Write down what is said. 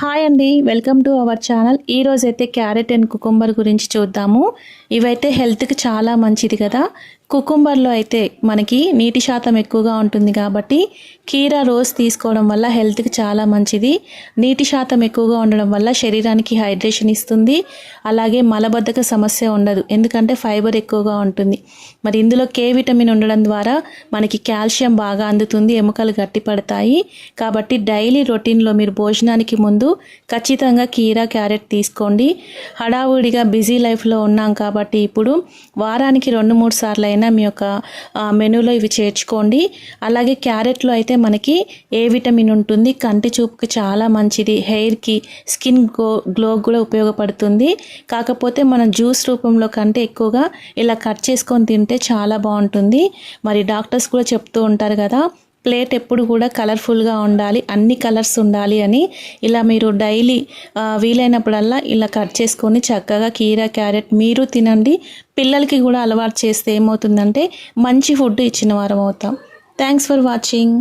Hi అండి welcome to our channel. ఈరోజైతే carrot and cucumber గురించి చూద్దాము. ఇవైతే హెల్త్కి చాలా మంచిది కదా. కుకుంబర్లో అయితే మనకి నీటి శాతం ఎక్కువగా ఉంటుంది కాబట్టి కీరా రోజ్ తీసుకోవడం వల్ల హెల్త్కి చాలా మంచిది. నీటి శాతం ఎక్కువగా ఉండడం వల్ల శరీరానికి హైడ్రేషన్ ఇస్తుంది. అలాగే మలబద్ధక సమస్య ఉండదు. ఎందుకంటే ఫైబర్ ఎక్కువగా ఉంటుంది. మరి ఇందులో కే విటమిన్ ఉండడం ద్వారా మనకి కాల్షియం బాగా అందుతుంది ఎముకలు గట్టిపడతాయి కాబట్టి డైలీ రొటీన్లో మీరు భోజనానికి ముందు ఖచ్చితంగా కీరా క్యారెట్ తీసుకోండి. హడావుడిగా బిజీ లైఫ్లో ఉన్నాం కాబట్టి ఇప్పుడు వారానికి రెండు మూడు సార్లు అయినా మీ యొక్క మెనూలో ఇవి చేర్చుకోండి. అలాగే క్యారెట్లో అయితే మనకి ఏ విటమిన్ ఉంటుంది కంటి చూపుకి చాలా మంచిది హెయిర్కి స్కిన్ గ్లో గ్లో కూడా ఉపయోగపడుతుంది. కాకపోతే మనం జ్యూస్ రూపంలో కంటే ఎక్కువగా ఇలా కట్ చేసుకొని తింటే చాలా బాగుంటుంది. మరి డాక్టర్స్ కూడా చెప్తూ ఉంటారు కదా ప్లేట్ ఎప్పుడు కూడా కలర్ఫుల్గా ఉండాలి అన్ని కలర్స్ ఉండాలి అని ఇలా మీరు డైలీ వీలైనప్పుడల్లా ఇలా కట్ చేసుకొని చక్కగా కీరా క్యారెట్ మీరు తినండి. పిల్లలకి కూడా అలవాటు చేస్తే ఏమవుతుందంటే మంచి ఫుడ్ ఇచ్చిన వారం అవుతాం. Thanks for watching.